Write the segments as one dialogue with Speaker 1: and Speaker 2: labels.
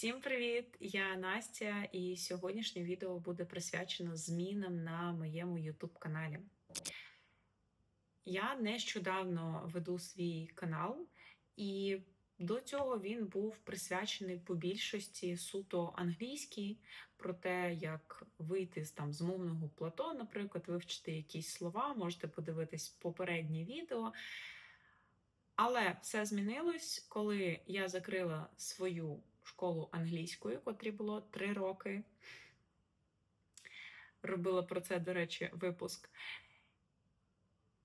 Speaker 1: Всім привіт! Я Настя, і сьогоднішнє відео буде присвячено змінам на моєму YouTube каналі. Я нещодавно веду свій канал, і до цього він був присвячений по більшості суто англійській, про те, як вийти з там з мовного плато, наприклад, вивчити якісь слова, можете подивитись попереднє відео. Але все змінилось, коли я закрила свою школу англійської, котрі було три роки. Робила про це, до речі, випуск.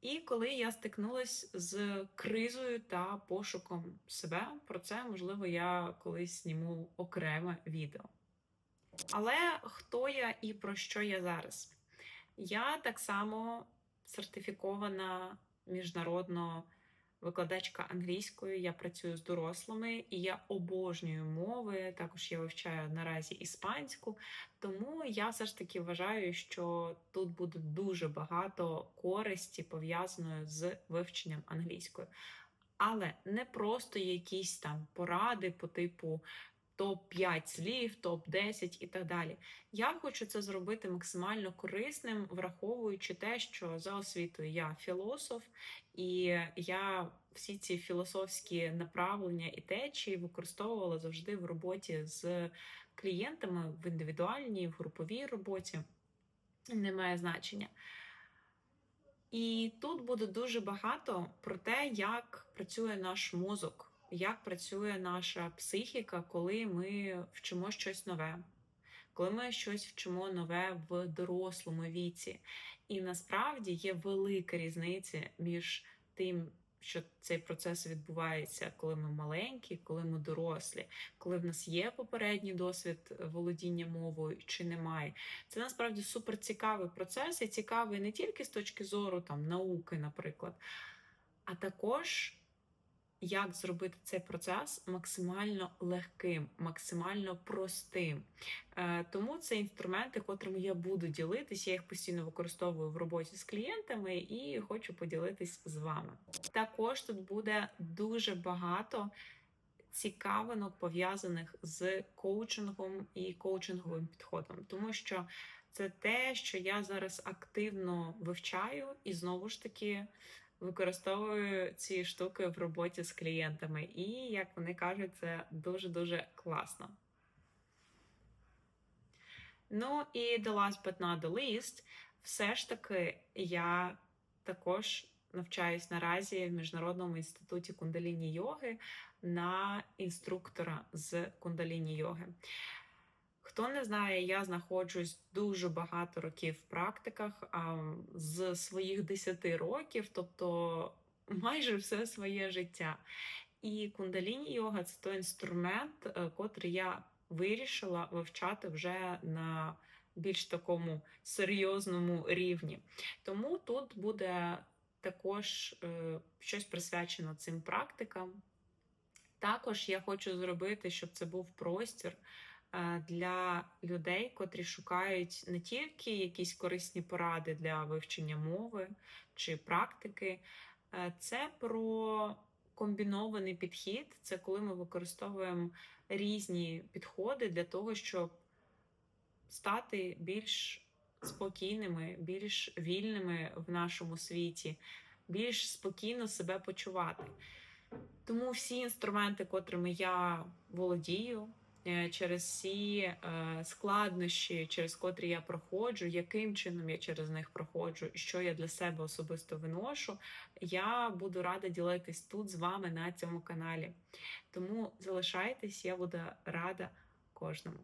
Speaker 1: І коли я стикнулася з кризою та пошуком себе, про це, можливо, я колись зніму окреме відео. Але хто я і про що я зараз? Я так само сертифікована міжнародно викладачка англійської, я працюю з дорослими і я обожнюю мови. Також я вивчаю наразі іспанську. Тому я все ж таки вважаю, що тут буде дуже багато користі пов'язаної з вивченням англійської. Але не просто якісь там поради по типу топ-5 слів, топ-10 і так далі. Я хочу це зробити максимально корисним, враховуючи те, що за освітою я філософ, і я всі ці філософські направлення і течії використовувала завжди в роботі з клієнтами в індивідуальній, в груповій роботі. Не має значення. І тут буде дуже багато про те, як працює наш мозок як працює наша психіка, коли ми вчимо щось нове, коли ми щось вчимо нове в дорослому віці. І насправді є велика різниця між тим, що цей процес відбувається, коли ми маленькі, коли ми дорослі, коли в нас є попередній досвід володіння мовою чи немає. Це насправді супер цікавий процес, і цікавий не тільки з точки зору там науки, наприклад, а також як зробити цей процес максимально легким, максимально простим. Е, тому це інструменти, котрими я буду ділитись, я їх постійно використовую в роботі з клієнтами і хочу поділитись з вами. Також тут буде дуже багато. Цікавинок пов'язаних з коучингом і коучинговим підходом, тому що це те, що я зараз активно вивчаю, і знову ж таки використовую ці штуки в роботі з клієнтами. І, як вони кажуть, це дуже-дуже класно. Ну і the last but not the least, все ж таки я також навчаюсь наразі в Міжнародному інституті кундаліні йоги на інструктора з кундаліні йоги. Хто не знає, я знаходжусь дуже багато років в практиках а, з своїх 10 років, тобто майже все своє життя. І кундаліні йога це той інструмент, е, котрий я вирішила вивчати вже на більш такому серйозному рівні. Тому тут буде також е, щось присвячено цим практикам. Також я хочу зробити, щоб це був простір. Для людей, котрі шукають не тільки якісь корисні поради для вивчення мови чи практики, це про комбінований підхід. Це коли ми використовуємо різні підходи для того, щоб стати більш спокійними, більш вільними в нашому світі, більш спокійно себе почувати. Тому всі інструменти, котрими я володію, через всі е, складнощі, через котрі я проходжу, яким чином я через них проходжу, і що я для себе особисто виношу, я буду рада ділитись тут з вами на цьому каналі. Тому залишайтесь, я буду рада кожному.